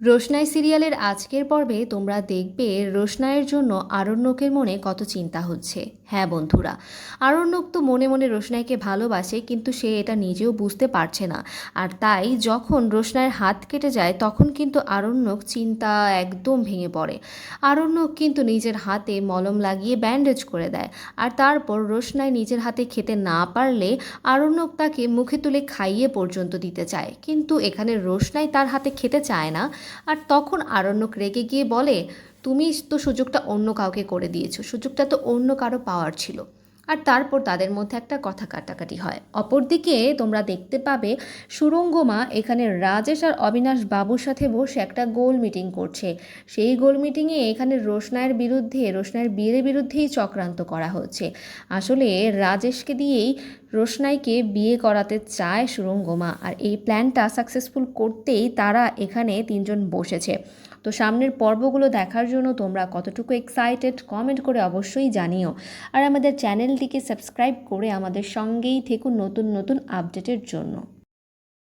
রোশনাই সিরিয়ালের আজকের পর্বে তোমরা দেখবে রোশনাইয়ের জন্য আরণ্যকের মনে কত চিন্তা হচ্ছে। হ্যাঁ বন্ধুরা, আরণ্যক তো মনে মনে রোশনাইকে ভালোবাসে, কিন্তু সে এটা নিজেও বুঝতে পারছে না। আর তাই যখন রোশনাইয়ের হাত কেটে যায়, তখন কিন্তু আরণ্যক চিন্তা একদম ভেঙে পড়ে। আরণ্যক কিন্তু নিজের হাতে মলম লাগিয়ে ব্যান্ডেজ করে দেয়। আর তারপর রোশনাই নিজের হাতে খেতে না পারলে আরণ্যক তাকে মুখে তুলে খাইয়ে পর্যন্ত দিতে চায়। কিন্তু এখানে রোশনাই তার হাতে খেতে চায় না। আর তখন আরণ্যক রেগে গিয়ে বলে, তুমি তো সুযোগটা অন্য কাউকে করে দিয়েছ, সুযোগটা তো অন্য কারও পাওয়ার ছিল। আর তারপর তাদের মধ্যে একটা কথা কাটাকাটি হয়। অপরদিকে তোমরা দেখতে পাবে, সুরঙ্গমা এখানে রাজেশ আর অবিনাশ বাবুর সাথে বসে একটা গোল মিটিং করছে। সেই গোল মিটিংয়ে এখানে রোশনায়ের বিরুদ্ধে রোশনায়ের বিয়ের বিরুদ্ধেই চক্রান্ত করা হচ্ছে। আসলে রাজেশকে দিয়েই রোশনাইকে বিয়ে করাতে চায় সুরঙ্গমা আর এই প্ল্যানটা সাকসেসফুল করতেই তারা এখানে তিনজন বসেছে। তো সামনের পর্বগুলো দেখার জন্য তোমরা কতটুকু এক্সাইটেড কমেন্ট করে অবশ্যই জানিও। আর আমাদের চ্যানেলটিকে সাবস্ক্রাইব করে আমাদের সঙ্গেই থেকুন নতুন নতুন আপডেটের জন্য।